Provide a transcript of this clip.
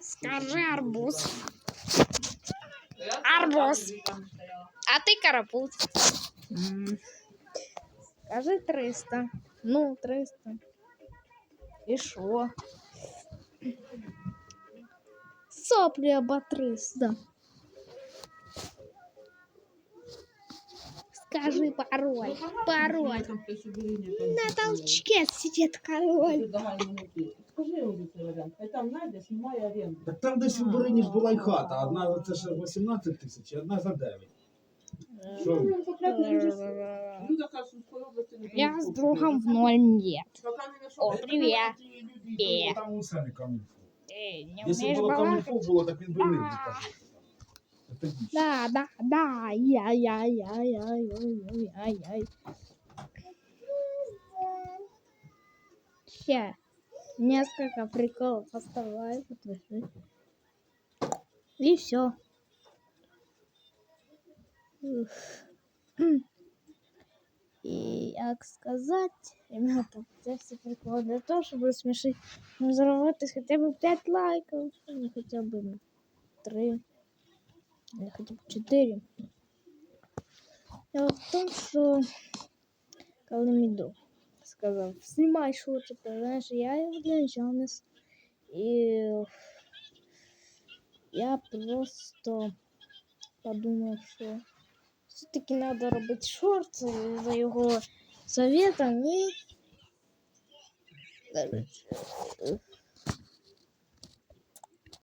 Скажи арбуз. Арбуз. А ты карапуз. Скажи 300. Ну, 300. И шо? Сопли оботрысь, да. скажи пароль. Пароль. На толчке сидит король. Так там десь у Борині ж була й хата. Одна це ж 18 тисяч, одна за 9. Я с другом в ноль нет. О, привет. Е. Там у Сані камінь. Не Якщо вмієш так він би. Більше. Да, да, да, я, я, я, я, я, я, я, я. Ща. Несколько приколов оставляю. И все. И, как сказать, ребята, это все приколы для того, чтобы рассмешить, ну, заработать хотя бы 5 лайков, не хотя бы 3. Или хотя бы 4. Дело в том, что Каламиду сказал, снимай шоу, типа, знаешь, я его для начала и я просто подумал, что все-таки надо работать шорт за его советом а і.